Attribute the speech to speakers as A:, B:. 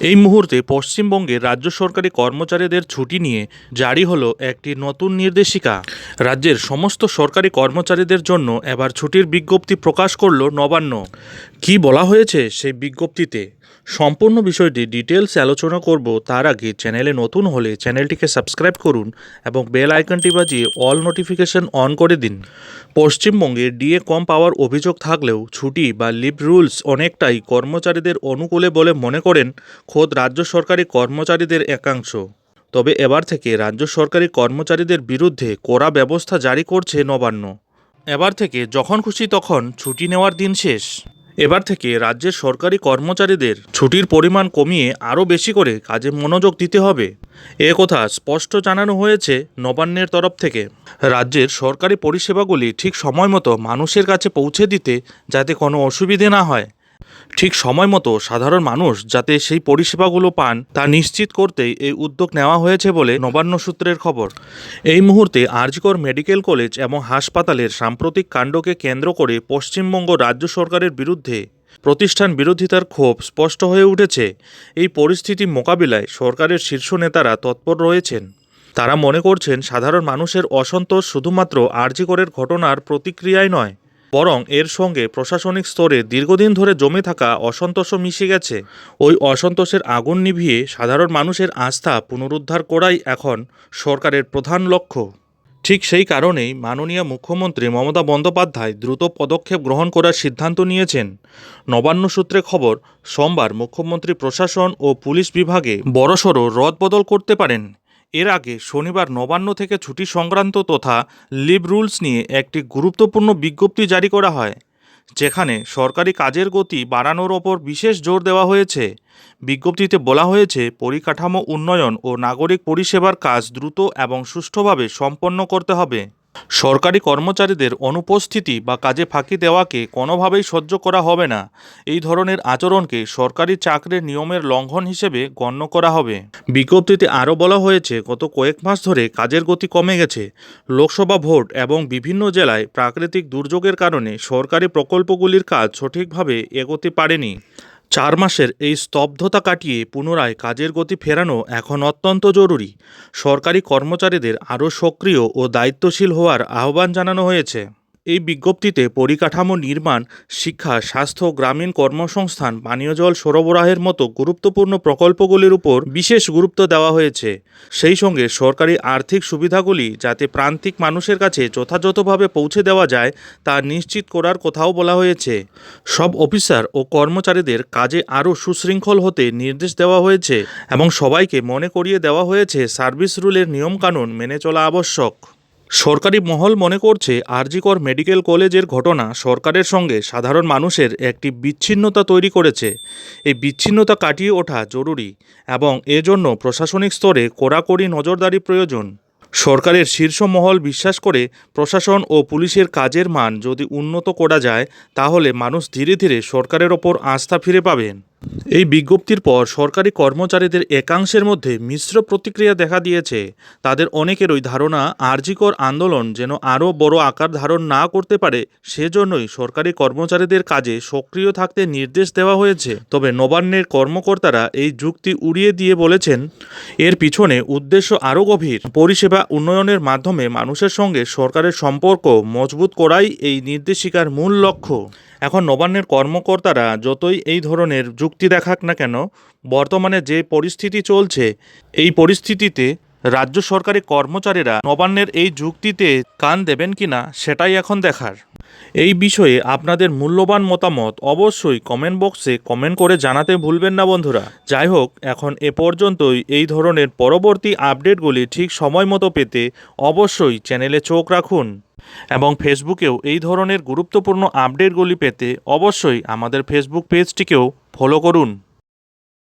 A: এই মুহূর্তে পশ্চিমবঙ্গের রাজ্য সরকারি কর্মচারীদের ছুটি নিয়ে জারি হলো একটি নতুন নির্দেশিকা। রাজ্যের সমস্ত সরকারি কর্মচারীদের জন্য এবার ছুটির বিজ্ঞপ্তি প্রকাশ করল নবান্ন। কি বলা হয়েছে সেই বিজ্ঞপ্তিতে? সম্পূর্ণ বিষয়টি ডিটেলস আলোচনা করব, তার আগে চ্যানেলে নতুন হলে চ্যানেলটিকে সাবস্ক্রাইব করুন এবং বেল আইকনটি বাজিয়ে অল নোটিফিকেশন অন করে দিন। পশ্চিমবঙ্গে ডিএ কম পাওয়ার অভিযোগ থাকলেও ছুটি বা লিভ রুলস অনেকটাই কর্মচারীদের অনুকূলে বলে মনে করেন খোদ রাজ্য সরকারি কর্মচারীদের একাংশ। তবে এবার থেকে রাজ্য সরকারি কর্মচারীদের বিরুদ্ধে কড়া ব্যবস্থা জারি করছে নবান্ন। এবার থেকে যখন খুশি তখন ছুটি নেওয়ার দিন শেষ। এবার থেকে রাজ্যের সরকারি কর্মচারীদের ছুটির পরিমাণ কমিয়ে আরও বেশি করে কাজে মনোযোগ দিতে হবে। এ কথা স্পষ্ট জানানো হয়েছে নবান্নের তরফ থেকে। রাজ্যের সরকারি পরিষেবাগুলি ঠিক সময় মতো মানুষের কাছে পৌঁছে দিতে যাতে কোনো অসুবিধে না হয়। ঠিক সময় মতো সাধারণ মানুষ যাতে সেই পরিষেবাগুলো পান, তা নিশ্চিত করতেই এই উদ্যোগ নেওয়া হয়েছে বলে নবান্ন সূত্রের খবর। এই মুহূর্তে আরজিকর মেডিকেল কলেজ এবং হাসপাতালের সাম্প্রতিক কাণ্ডকে কেন্দ্র করে পশ্চিমবঙ্গ রাজ্য সরকারের বিরুদ্ধে প্রতিষ্ঠান বিরোধিতার ক্ষোভ স্পষ্ট হয়ে উঠেছে। এই পরিস্থিতি মোকাবিলায় সরকারের শীর্ষ নেতারা তৎপর রয়েছেন। তারা মনে করছেন, সাধারণ মানুষের অসন্তোষ শুধুমাত্র আরজিকরের ঘটনার প্রতিক্রিয়ায় নয় বরং এর সঙ্গে প্রশাসনিক স্তরে দীর্ঘদিন ধরে জমে থাকা অসন্তোষও মিশে গেছে। ওই অসন্তোষের আগুন নিভিয়ে সাধারণ মানুষের আস্থা পুনরুদ্ধার করাই এখন সরকারের প্রধান লক্ষ্য। ঠিক সেই কারণেই মাননীয় মুখ্যমন্ত্রী মমতা বন্দ্যোপাধ্যায় দ্রুত পদক্ষেপ গ্রহণ করার সিদ্ধান্ত নিয়েছেন। নবান্ন সূত্রে খবর, সোমবার মুখ্যমন্ত্রী প্রশাসন ও পুলিশ বিভাগে বড়সড় রদবদল করতে পারেন। এর আগে শনিবার নবান্ন থেকে ছুটি সংক্রান্ত তথা লিভ রুলস নিয়ে একটি গুরুত্বপূর্ণ বিজ্ঞপ্তি জারি করা হয়, যেখানে সরকারি কাজের গতি বাড়ানোর ওপর বিশেষ জোর দেওয়া হয়েছে। বিজ্ঞপ্তিতে বলা হয়েছে, পরিকাঠামো উন্নয়ন ও নাগরিক পরিষেবার কাজ দ্রুত এবং সুষ্ঠুভাবে সম্পন্ন করতে হবে। সরকারি কর্মচারীদের অনুপস্থিতি বা কাজে ফাঁকি দেওয়াকে কোনোভাবেই সহ্য করা হবে না। এই ধরনের আচরণকে সরকারি চাকরির নিয়মের লঙ্ঘন হিসেবে গণ্য করা হবে। বিজ্ঞপ্তিতে আরও বলা হয়েছে, গত কয়েক মাস ধরে কাজের গতি কমে গেছে। লোকসভা ভোট এবং বিভিন্ন জেলায় প্রাকৃতিক দুর্যোগের কারণে সরকারি প্রকল্পগুলির কাজ সঠিকভাবে এগোতে পারেনি। চার মাসের এই স্তব্ধতা কাটিয়ে পুনরায় কাজের গতি ফেরানো এখন অত্যন্ত জরুরি। সরকারি কর্মচারীদের আরও সক্রিয় ও দায়িত্বশীল হওয়ার আহ্বান জানানো হয়েছে। এই বিজ্ঞপ্তিতে পরিকাঠামো নির্মাণ, শিক্ষা, স্বাস্থ্য, গ্রামীণ কর্মসংস্থান, পানীয় জল সরবরাহের মতো গুরুত্বপূর্ণ প্রকল্পগুলির উপর বিশেষ গুরুত্ব দেওয়া হয়েছে। সেই সঙ্গে সরকারি আর্থিক সুবিধাগুলি যাতে প্রান্তিক মানুষের কাছে যথাযথভাবে পৌঁছে দেওয়া যায়, তা নিশ্চিত করার কথাও বলা হয়েছে। সব অফিসার ও কর্মচারীদের কাজে আরও সুশৃঙ্খল হতে নির্দেশ দেওয়া হয়েছে এবং সবাইকে মনে করিয়ে দেওয়া হয়েছে সার্ভিস রুলের নিয়মকানুন মেনে চলা আবশ্যক। সরকারি মহল মনে করছে আরজিকর মেডিকেল কলেজের ঘটনা সরকারের সঙ্গে সাধারণ মানুষের একটি বিচ্ছিন্নতা তৈরি করেছে। এই বিচ্ছিন্নতা কাটিয়ে ওঠা জরুরি এবং এজন্য প্রশাসনিক স্তরে কড়াকড়ি নজরদারি প্রয়োজন। সরকারের শীর্ষ মহল বিশ্বাস করে প্রশাসন ও পুলিশের কাজের মান যদি উন্নত করা যায়, তাহলে মানুষ ধীরে ধীরে সরকারের ওপর আস্থা ফিরে পাবেন। এই বিজ্ঞপ্তির পর সরকারি কর্মচারীদের একাংশের মধ্যে মিশ্র প্রতিক্রিয়া দেখা দিয়েছে। তাদের অনেকেরই ধারণা, আরজিকর আন্দোলন যেন আরও বড় আকার ধারণ না করতে পারে, সেজন্যই সরকারি কর্মচারীদের কাজে সক্রিয় থাকতে নির্দেশ দেওয়া হয়েছে। তবে নবান্নের কর্মকর্তারা এই যুক্তি উড়িয়ে দিয়ে বলেছেন, এর পিছনে উদ্দেশ্য আরও গভীর। পরিষেবা উন্নয়নের মাধ্যমে মানুষের সঙ্গে সরকারের সম্পর্ক মজবুত করাই এই নির্দেশিকার মূল লক্ষ্য। এখন নবান্নের কর্মকর্তারা যতই এই ধরনের যুক্তি দেখাক না কেন, বর্তমানে যে পরিস্থিতি চলছে, এই পরিস্থিতিতে রাজ্য সরকারি কর্মচারীরা নবান্নের এই যুক্তিতে কান দেবেন কিনা সেটাই এখন দেখার। এই বিষয়ে আপনাদের মূল্যবান মতামত অবশ্যই কমেন্ট বক্সে কমেন্ট করে জানাতে ভুলবেন না বন্ধুরা। যাই হোক, এখন এ পর্যন্তই। এই ধরনের পরবর্তী আপডেটগুলি ঠিক সময় মতো পেতে অবশ্যই চ্যানেলে চোখ রাখুন। এবং ফেসবুকেও এই ধরনের গুরুত্বপূর্ণ আপডেটগুলি পেতে অবশ্যই আমাদের ফেসবুক পেজটিকেও ফলো করুন।